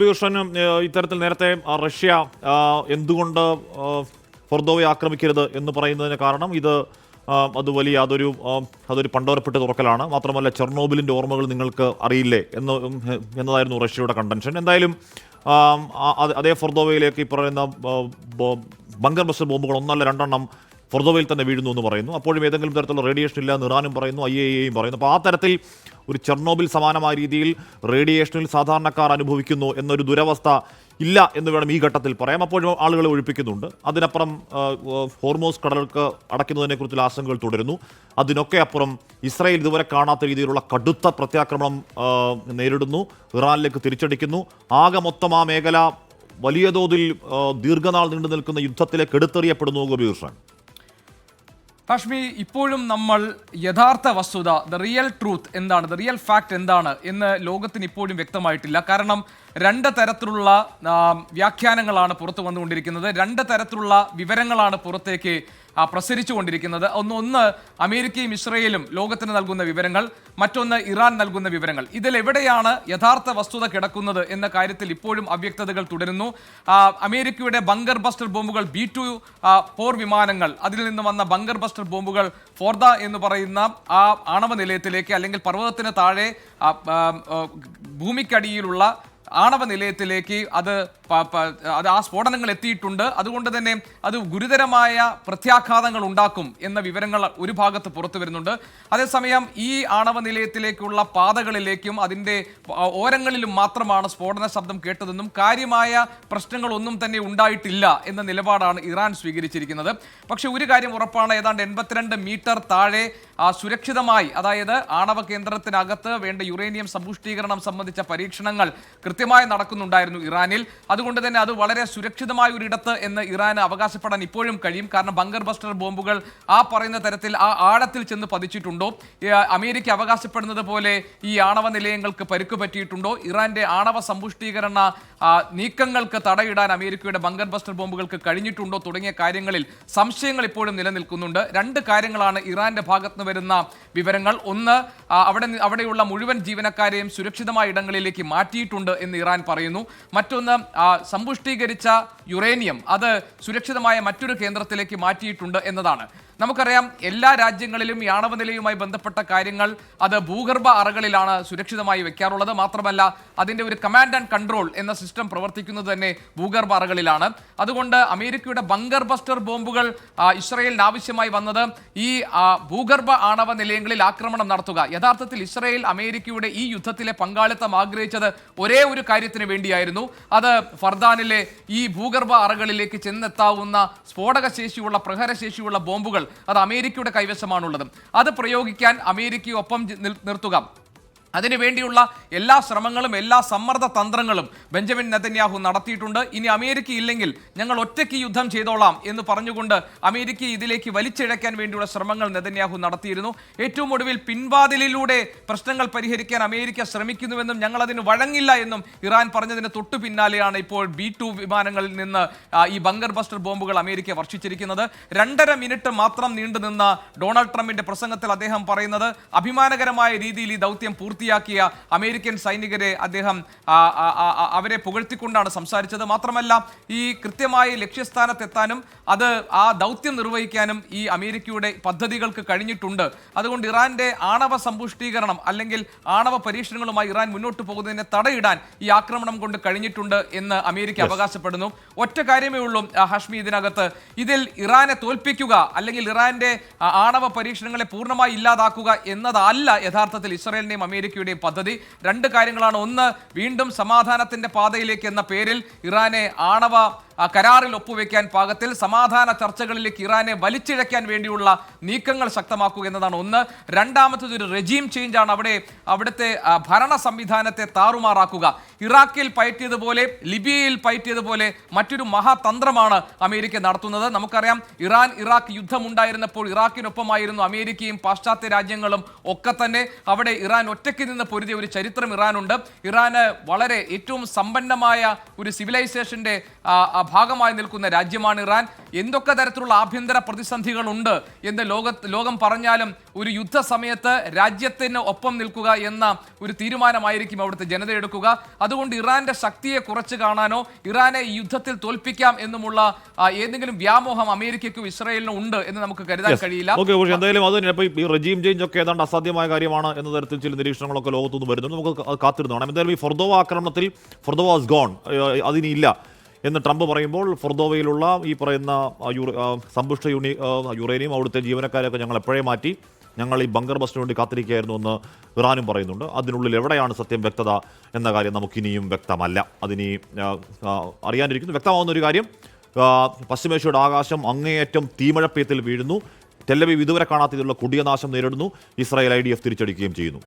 പീയൂഷന് ഇത്തരത്തിൽ നേരത്തെ റഷ്യ എന്തുകൊണ്ട് ആ, ഫൊർദോവയെ ആക്രമിക്കരുത് എന്ന് പറയുന്നതിന് കാരണം ഇത് അത് വലിയ അതൊരു അതൊരു പണ്ടോരപ്പെട്ട് തുറക്കലാണ്. മാത്രമല്ല ചെർണോബിലിന്റെ ഓർമ്മകൾ നിങ്ങൾക്ക് അറിയില്ലേ എന്ന് എന്നതായിരുന്നു റഷ്യയുടെ കണ്ടൻഷൻ. എന്തായാലും അത് ഫൊർദോവയിലേക്ക് ഈ പറയുന്ന ബങ്കർ ബസ്റ്റർ ബോംബുകൾ ഒന്നല്ല രണ്ടെണ്ണം ഫൊർദോവയിൽ തന്നെ വീഴുന്നു എന്ന് പറയുന്നു. അപ്പോഴും ഏതെങ്കിലും തരത്തിലുള്ള റേഡിയേഷൻ ഇല്ല എന്ന് ഇറാനും പറയുന്നു ഐ എ എയും പറയുന്നു. അപ്പോൾ ആ തരത്തിൽ ഒരു ചെർണോബിൽ സമാനമായ രീതിയിൽ റേഡിയേഷനിൽ സാധാരണക്കാർ അനുഭവിക്കുന്നു എന്നൊരു ദുരവസ്ഥ ഇല്ല എന്ന് വേണം ഈ ഘട്ടത്തിൽ പറയാം. അപ്പോഴും ആളുകളെ ഒഴിപ്പിക്കുന്നുണ്ട്. അതിനപ്പുറം ഹോർമോസ് കടലുകൾക്ക് അടയ്ക്കുന്നതിനെക്കുറിച്ചുള്ള ആശങ്കകൾ തുടരുന്നു. അതിനൊക്കെ അപ്പുറം ഇസ്രായേൽ ഇതുവരെ കാണാത്ത രീതിയിലുള്ള കടുത്ത പ്രത്യാക്രമണം നേരിടുന്നു. ഇറാനിലേക്ക് തിരിച്ചടിക്കുന്നു. ആകെ മൊത്തം ആ മേഖല വലിയ തോതിൽ ദീർഘനാൾ നീണ്ടു നിൽക്കുന്ന യുദ്ധത്തിലേക്ക് എടുത്തെറിയപ്പെടുന്നു ഗോപികൃഷ്ണൻ കാശ്മി ഇപ്പോഴും നമ്മൾ യഥാർത്ഥ വസ്തുത ദ റിയൽ ട്രൂത്ത് എന്താണ് ദ റിയൽ ഫാക്ട് എന്താണ് എന്ന് ലോകത്തിന് ഇപ്പോഴും വ്യക്തമായിട്ടില്ല. കാരണം രണ്ട് തരത്തിലുള്ള വ്യാഖ്യാനങ്ങളാണ് പുറത്തു വന്നുകൊണ്ടിരിക്കുന്നത്. രണ്ട് തരത്തിലുള്ള വിവരങ്ങളാണ് പുറത്തേക്ക് പ്രസരിച്ചു പ്രസരിച്ചുകൊണ്ടിരിക്കുന്നത്. ഒന്ന് ഒന്ന് അമേരിക്കയും ഇസ്രയേലും ലോകത്തിന് നൽകുന്ന വിവരങ്ങൾ മറ്റൊന്ന് ഇറാൻ നൽകുന്ന വിവരങ്ങൾ. ഇതിൽ എവിടെയാണ് യഥാർത്ഥ വസ്തുത കിടക്കുന്നത് എന്ന കാര്യത്തിൽ ഇപ്പോഴും അവ്യക്തതകൾ തുടരുന്നു. അമേരിക്കയുടെ ബങ്കർ ബസ്റ്റർ ബോംബുകൾ ബി ടു പോർ വിമാനങ്ങൾ അതിൽ നിന്ന് വന്ന ബങ്കർ ബസ്റ്റർ ബോംബുകൾ ഫോർദ എന്ന് പറയുന്ന ആ ആണവ നിലയത്തിലേക്ക് അല്ലെങ്കിൽ പർവതത്തിന് താഴെ ഭൂമിക്കടിയിലുള്ള ആണവ നിലയത്തിലേക്ക് അത് അത് ആ സ്ഫോടനങ്ങൾ എത്തിയിട്ടുണ്ട്. അതുകൊണ്ട് തന്നെ അത് ഗുരുതരമായ പ്രത്യാഘാതങ്ങൾ ഉണ്ടാക്കും എന്ന വിവരങ്ങൾ ഒരു ഭാഗത്ത് പുറത്തു വരുന്നുണ്ട്. അതേസമയം ഈ ആണവ നിലയത്തിലേക്കുള്ള പാതകളിലേക്കും അതിന്റെ ഓരങ്ങളിലും മാത്രമാണ് സ്ഫോടന ശബ്ദം കേട്ടതെന്നും കാര്യമായ പ്രശ്നങ്ങളൊന്നും തന്നെ ഉണ്ടായിട്ടില്ല എന്ന നിലപാടാണ് ഇറാൻ സ്വീകരിച്ചിരിക്കുന്നത്. പക്ഷേ ഒരു കാര്യം ഉറപ്പാണ് ഏതാണ്ട് എൺപത്തിരണ്ട് മീറ്റർ താഴെ സുരക്ഷിതമായി അതായത് ആണവ കേന്ദ്രത്തിനകത്ത് വേണ്ട യുറേനിയം സമ്പുഷ്ടീകരണം സംബന്ധിച്ച പരീക്ഷണങ്ങൾ കൃത്യമായി നടക്കുന്നുണ്ടായിരുന്നു ഇറാനിൽ. അതുകൊണ്ട് തന്നെ അത് വളരെ സുരക്ഷിതമായ ഒരിടത്ത് എന്ന് ഇറാന് അവകാശപ്പെടാൻ ഇപ്പോഴും കഴിയും. കാരണം ബങ്കർ ബസ്റ്റർ ബോംബുകൾ ആ പറയുന്ന തരത്തിൽ ആ ആഴത്തിൽ ചെന്ന് പതിച്ചിട്ടുണ്ടോ? അമേരിക്ക അവകാശപ്പെടുന്നത് പോലെ ഈ ആണവ നിലയങ്ങൾക്ക് പരുക്ക് പറ്റിയിട്ടുണ്ടോ? ഇറാന്റെ ആണവ സമ്പുഷ്ടീകരണ നീക്കങ്ങൾക്ക് തടയിടാൻ അമേരിക്കയുടെ ബങ്കർ ബസ്റ്റർ ബോംബുകൾക്ക് കഴിഞ്ഞിട്ടുണ്ടോ? തുടങ്ങിയ കാര്യങ്ങളിൽ സംശയങ്ങൾ ഇപ്പോഴും നിലനിൽക്കുന്നുണ്ട്. രണ്ട് കാര്യങ്ങളാണ് ഇറാന്റെ ഭാഗത്ത് നിന്ന് വരുന്ന വിവരങ്ങൾ ഒന്ന് അവിടെ അവിടെയുള്ള മുഴുവൻ ജീവനക്കാരെയും സുരക്ഷിതമായ ഇടങ്ങളിലേക്ക് മാറ്റിയിട്ടുണ്ട് എന്ന് ഇറാൻ പറയുന്നു. മറ്റൊന്ന് സമ്പുഷ്ടീകരിച്ച യുറേനിയം അത് സുരക്ഷിതമായ മറ്റൊരു കേന്ദ്രത്തിലേക്ക് മാറ്റിയിട്ടുണ്ട് എന്നതാണ്. നമുക്കറിയാം എല്ലാ രാജ്യങ്ങളിലും യാണവ നിലയുമായി ബന്ധപ്പെട്ട കാര്യങ്ങൾ അത് ഭൂഗർഭ അറകളിലാണ് സുരക്ഷിതമായി വെക്കാറുള്ളത്. മാത്രമല്ല അതിന്റെ ഒരു കമാൻഡ് ആൻഡ് കൺട്രോൾ എന്ന സിസ്റ്റം പ്രവർത്തിക്കുന്നത് തന്നെ ഭൂഗർഭ അറകളിലാണ്. അതുകൊണ്ട് അമേരിക്കയുടെ ബങ്കർ ബസ്റ്റർ ബോംബുകൾ ഇസ്രയേലിന് ആവശ്യമായി വന്നത് ഈ ഭൂഗർഭ ആണവ നിലയങ്ങളിൽ ആക്രമണം നടത്തുക. യഥാർത്ഥത്തിൽ ഇസ്രയേൽ അമേരിക്കയുടെ ഈ യുദ്ധത്തിലെ പങ്കാളിത്തം ആഗ്രഹിച്ചത് ഒരേ ഒരു കാര്യത്തിന് വേണ്ടിയായിരുന്നു. അത് ഫർദാനിലെ ഈ ഭൂഗർഭ അറകളിലേക്ക് ചെന്നെത്താവുന്ന സ്ഫോടക ശേഷിയുള്ള പ്രഹരശേഷിയുള്ള ബോംബുകൾ അത് അമേരിക്കയുടെ കൈവശമാണുള്ളത്. അത് പ്രയോഗിക്കാൻ അമേരിക്കയൊപ്പം നിർത്തുക. അതിനുവേണ്ടിയുള്ള എല്ലാ ശ്രമങ്ങളും എല്ലാ സമ്മർദ്ദ തന്ത്രങ്ങളും ബെഞ്ചമിൻ നെതന്യാഹു നടത്തിയിട്ടുണ്ട്. ഇനി അമേരിക്ക ഇല്ലെങ്കിൽ ഞങ്ങൾ ഒറ്റയ്ക്ക് യുദ്ധം ചെയ്തോളാം എന്ന് പറഞ്ഞുകൊണ്ട് അമേരിക്ക ഇതിലേക്ക് വലിച്ചിഴയ്ക്കാൻ വേണ്ടിയുള്ള ശ്രമങ്ങൾ നെതന്യാഹു നടത്തിയിരുന്നു. ഏറ്റവും ഒടുവിൽ പിൻവാതിലിലൂടെ പ്രശ്നങ്ങൾ പരിഹരിക്കാൻ അമേരിക്ക ശ്രമിക്കുന്നുവെന്നും ഞങ്ങൾ അതിന് വഴങ്ങില്ല എന്നും ഇറാൻ പറഞ്ഞതിന് തൊട്ടു പിന്നാലെയാണ് ഇപ്പോൾ ബി ടു വിമാനങ്ങളിൽ നിന്ന് ഈ ബങ്കർ ബസ്റ്റർ ബോംബുകൾ അമേരിക്ക വർഷിച്ചിരിക്കുന്നത്. രണ്ടര മിനിറ്റ് മാത്രം നീണ്ടുനിന്ന ഡൊണാൾഡ് ട്രംപിന്റെ പ്രസംഗത്തിൽ അദ്ദേഹം പറയുന്നത് അഭിമാനകരമായ രീതിയിൽ ഈ ദൗത്യം പൂർത്തിയാക്കിയ അമേരിക്കൻ സൈനികരെ അദ്ദേഹം അവരെ പുകഴ്ത്തിക്കൊണ്ടാണ് സംസാരിച്ചത്. മാത്രമല്ല ഈ കൃത്യമായി ലക്ഷ്യസ്ഥാനത്തെത്താനും അത് ആ ദൗത്യം നിർവഹിക്കാനും ഈ അമേരിക്കയുടെ പദ്ധതികൾക്ക് കഴിഞ്ഞിട്ടുണ്ട്. അതുകൊണ്ട് ഇറാന്റെ ആണവ സമ്പുഷ്ടീകരണം അല്ലെങ്കിൽ ആണവ പരീക്ഷണങ്ങളുമായി ഇറാൻ മുന്നോട്ട് പോകുന്നതിനെ തടയിടാൻ ഈ ആക്രമണം കൊണ്ട് കഴിഞ്ഞിട്ടുണ്ട് എന്ന് അമേരിക്ക അവകാശപ്പെടുന്നു. ഒറ്റ കാര്യമേ ഉള്ളൂ ഹഷ്മി ഇതിനകത്ത്. ഇതിൽ ഇറാനെ തോൽപ്പിക്കുക അല്ലെങ്കിൽ ഇറാന്റെ ആണവ പരീക്ഷണങ്ങളെ പൂർണമായി ഇല്ലാതാക്കുക എന്നതല്ല യഥാർത്ഥത്തിൽ ഇസ്രായേലിന്റെയും അമേരിക്കയുടെയും പദ്ധതി. രണ്ട് കാര്യങ്ങളാണ്. ഒന്ന് വീണ്ടും സമാധാനത്തിന്റെ പാതയിലേക്ക് എന്ന പേരിൽ ഇറാനെ ആണവ കരാറിൽ ഒപ്പുവെക്കാൻ പാകത്തിൽ സമാധാന ചർച്ചകളിലേക്ക് ഇറാനെ വലിച്ചിഴയ്ക്കാൻ വേണ്ടിയുള്ള നീക്കങ്ങൾ ശക്തമാക്കുക എന്നതാണ്. ഒന്ന് രണ്ടാമത്തത് ഒരു റെജീം ചേഞ്ച് ആണ് അവിടെ അവിടുത്തെ ഭരണ സംവിധാനത്തെ താറുമാറാക്കുക. ഇറാഖിൽ പയറ്റിയതുപോലെ ലിബിയയിൽ പയറ്റിയതുപോലെ മറ്റൊരു മഹാതന്ത്രമാണ് അമേരിക്ക നടത്തുന്നത്. നമുക്കറിയാം ഇറാൻ ഇറാഖ് യുദ്ധമുണ്ടായിരുന്നപ്പോൾ ഇറാഖിനൊപ്പമായിരുന്നു അമേരിക്കയും പാശ്ചാത്യ രാജ്യങ്ങളും ഒക്കെ തന്നെ. അവിടെ ഇറാൻ ഒറ്റയ്ക്ക് നിന്ന് പൊരുതിയ ഒരു ചരിത്രം ഇറാനുണ്ട്. ഇറാന് വളരെ ഏറ്റവും സമ്പന്നമായ ഒരു സിവിലൈസേഷന്റെ ഭാഗമായി നിൽക്കുന്ന രാജ്യമാണ് ഇറാൻ. എന്തൊക്കെ തരത്തിലുള്ള ആഭ്യന്തര പ്രതിസന്ധികളുണ്ട് എന്ന് ലോക ലോകം പറഞ്ഞാലും ഒരു യുദ്ധ സമയത്ത് രാജ്യത്തിന് ഒപ്പം നിൽക്കുക എന്ന ഒരു തീരുമാനമായിരിക്കും അവിടുത്തെ ജനത എടുക്കുക. അതുകൊണ്ട് ഇറാന്റെ ശക്തിയെ കുറച്ച് കാണാനോ ഇറാനെ യുദ്ധത്തിൽ തോൽപ്പിക്കാം എന്നുമുള്ള ഏതെങ്കിലും വ്യാമോഹം അമേരിക്കയ്ക്കും ഇസ്രായേലിനും ഉണ്ട് എന്ന് നമുക്ക് കരുതാൻ കഴിയില്ല. എന്തായാലും അത് ഈ റെജീം ചേഞ്ച് ഒക്കെ ഏതാണ്ട് അസാധ്യമായ കാര്യമാണ് എന്ന തരത്തിൽ ചില നിരീക്ഷണങ്ങളൊക്കെ ലോകത്തുനിന്ന് വരുന്നുണ്ട്. നമുക്ക് കാത്തിരുന്നു എന്തായാലും ഈ ഫൊർദോവ ആക്രമണത്തിൽ ഫൊർദോവ ഗോൺ അതിനില്ല എന്ന് ട്രംപ് പറയുമ്പോൾ ഫൊർദോവയിലുള്ള ഈ പറയുന്ന സമ്പുഷ്ട യൂണി യുറേനിയം അവിടുത്തെ ജീവനക്കാരെയൊക്കെ ഞങ്ങൾ എപ്പോഴേ മാറ്റി ഞങ്ങൾ ഈ ബങ്കർ ബസ്റ്റിന് വേണ്ടി കാത്തിരിക്കുകയായിരുന്നു എന്ന് ഇറാനും പറയുന്നുണ്ട്. അതിനുള്ളിൽ എവിടെയാണ് സത്യം വ്യക്തത എന്ന കാര്യം നമുക്കിനിയും വ്യക്തമല്ല. അതിനി അറിയാനിരിക്കുന്നു. വ്യക്തമാവുന്ന ഒരു കാര്യം പശ്ചിമേഷ്യയുടെ ആകാശം അങ്ങേയറ്റം തീമഴപ്പേത്തിൽ വീഴുന്നു. ടെല്ലവീവ് ഇതുവരെ കാണാത്തതിലുള്ള കുടിയനാശം നേരിടുന്നു. ഇസ്രായേൽ ഐ ഡി എഫ് തിരിച്ചടിക്കുകയും ചെയ്യുന്നു.